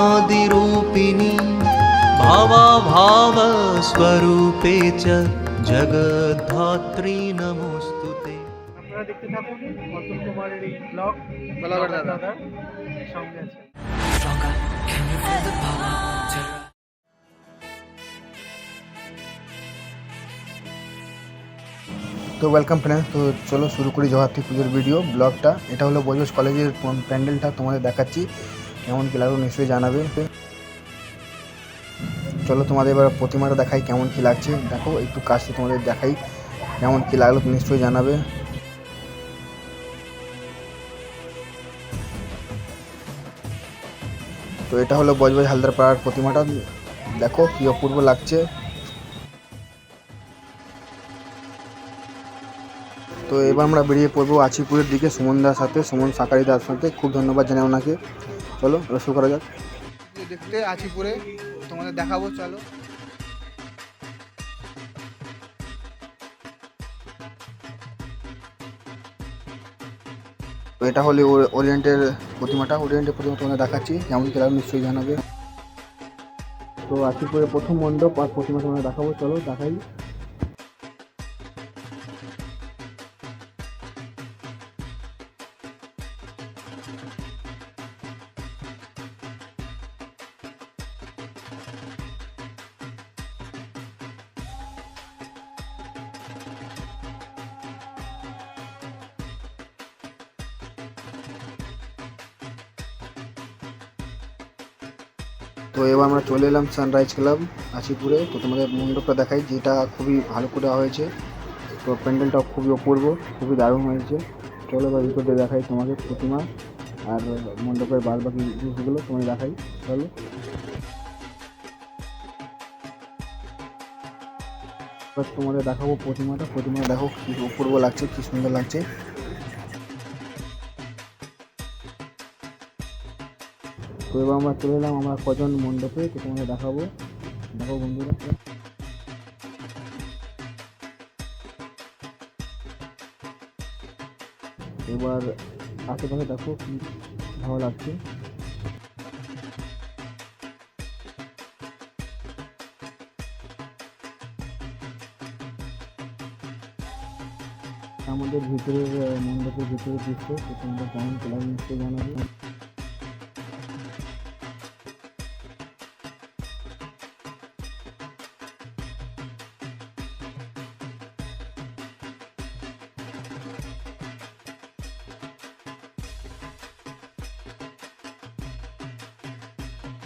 सोपानादिरूपिणी भावाभावस्वरूपे च जगद्धात्री नमोऽस्तु ते আপনারা দেখতে থাকুন অতুল কুমারের এই ব্লগ ব্লগার দাদা। দাদার সঙ্গে আছে তো ওয়েলকাম ফ্রেন্ডস তো চলো শুরু করি জগদ্ধাত্রী পুজোর ভিডিও ব্লগটা এটা হলো বজবজ কলেজের প- প্যান্ডেলটা তোমাদের দেখাচ্ছি কেমন কী লাগল নিশ্চয়ই জানাবে। চলো তোমাদের এবার প্রতিমাটা দেখাই কেমন কী লাগছে। দেখো, একটু কাছে তোমাদের দেখাই কেমন কী লাগল নিশ্চয়ই জানাবে। তো এটা হলো বজবজ হালদার পাড়ার প্রতিমাটা। দেখো কী অপূর্ব লাগছে। তো এবার আমরা বেরিয়ে পড়ব আছিপুরের দিকে, সুমন সুমনদার সাথে, সুমন সাকারি দার সাথে। খুব ধন্যবাদ জানাই ওনাকে। চলো এবার শুরু করা যাক। দেখতে আচিপুরে তোমাদের দেখাবো চলো। এটা হলে ওর- ওরিয়েন্টের প্রতিমাটা ওরিয়েন্টের প্রতিমা তোমাদের দেখাচ্ছি যেমন কি নিশ্চয়ই জানাবে। তো আচিপুরের প্রথম মণ্ডপ আর প্রতিমা তোমাদের দেখাবো চলো দেখাই। তো এবার আমরা চলে এলাম সানরাইজ ক্লাব আশিপুরে তো তোমাদের মণ্ডপটা দেখাই, যেটা খুবই ভালো করে হয়েছে। তো প্যান্ডেলটা খুবই অপূর্ব, খুবই দারুণ হয়েছে। চলো এবার ভিতরে দেখাই তোমাকে প্রতিমা আর মণ্ডপের বাদ বাকি জিনিসগুলো, তোমাদের দেখাই। চলো। এবার তোমাদের দেখাবো প্রতিমাটা। প্রতিমাটা দেখো কী অপূর্ব লাগছে, কী সুন্দর লাগছে। তো এবার আমরা চলে এলাম, আমরা কজন মণ্ডপে? তো তোমাদের দেখাবো। দেখো বন্ধুরা। এবার আশেপাশে দেখো কি ভালো লাগছে। আমাদের ভিতরের মণ্ডপের ভিতরে দৃশ্য, তো কেমন নিশ্চয়ই জানাবে।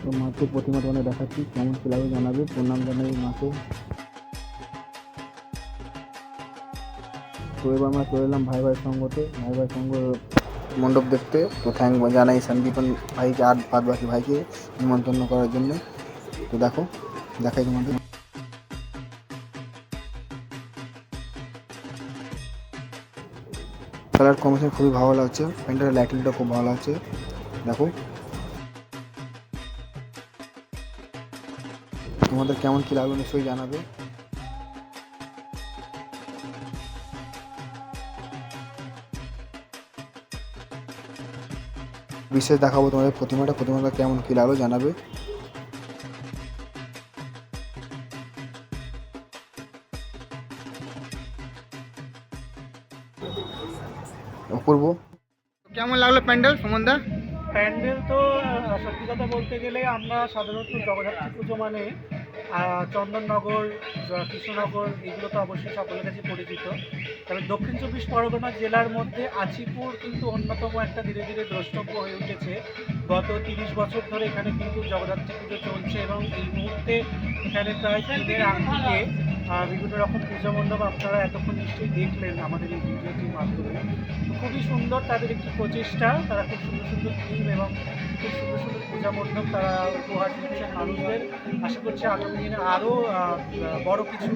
তো মাকে প্রতিমা তোমাদের দেখাচ্ছি। কেমন কি লাগবে জানাবে। প্রণাম জানাই মাকে। তো এবার আমরা চলে এলাম ভাই ভাই সঙ্গতে। ভাই ভাই সঙ্গ মণ্ডপ দেখতে। তো থ্যাংক জানাই সন্দীপন ভাইকে আর বাদ বাকি ভাইকে নিমন্ত্রণ করার জন্য। তো দেখো, দেখাই তোমাদের। কালার কম্বিনেশন খুবই ভালো লাগছে। প্যান্টের লাইটিংটা খুব ভালো লাগছে। দেখো। তোমাদের কেমন কি লাগল নিশ্চয়ই জানাবে। বিশেষ দেখাবো তোমাদের প্রতিমাটা প্রতিমাটা কেমন কি লাগল জানাবে। অপূর্ব কেমন লাগল প্যান্ডেল সুমনদা প্যান্ডেল তো সত্যি কথা বলতে গেলে আমরা সাধারণত জগদ্ধাত্রী পুজো মানে চন্দননগর কৃষ্ণনগর এগুলো তো অবশ্যই সকলের কাছে পরিচিত। তবে দক্ষিণ চব্বিশ পরগনা জেলার মধ্যে আচিপুর কিন্তু অন্যতম একটা ধীরে ধীরে দ্রষ্টব্য হয়ে উঠেছে। গত তিরিশ বছর ধরে এখানে কিন্তু জগদ্ধাত্রী পুজো চলছে এবং এই মুহূর্তে এখানে প্রায় আঙ্গিকে আহ, বিভিন্ন রকম পূজা মণ্ডপ আপনারা এতক্ষণ নিশ্চয়ই দেখলেন আমাদের এই ভিডিওটির মাধ্যমে। খুবই সুন্দর তাদের একটি প্রচেষ্টা। তারা খুব সুন্দর সুন্দর থিম এবং খুব মণ্ডপ তারা উপহার দিচ্ছে মানুষদের। আশা করছি আগামী দিনে আরও বড় কিছু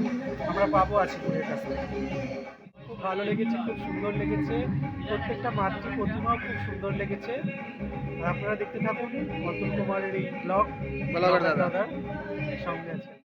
আমরা পাবো আচিপুরের কাছে। খুব ভালো লেগেছে খুব সুন্দর লেগেছে। প্রত্যেকটা মাতৃ প্রতিমাও খুব সুন্দর লেগেছে। আপনারা দেখতে থাকুন অতুল কুমারের এই ব্লগ। দাদা। দাদার সঙ্গে আছে।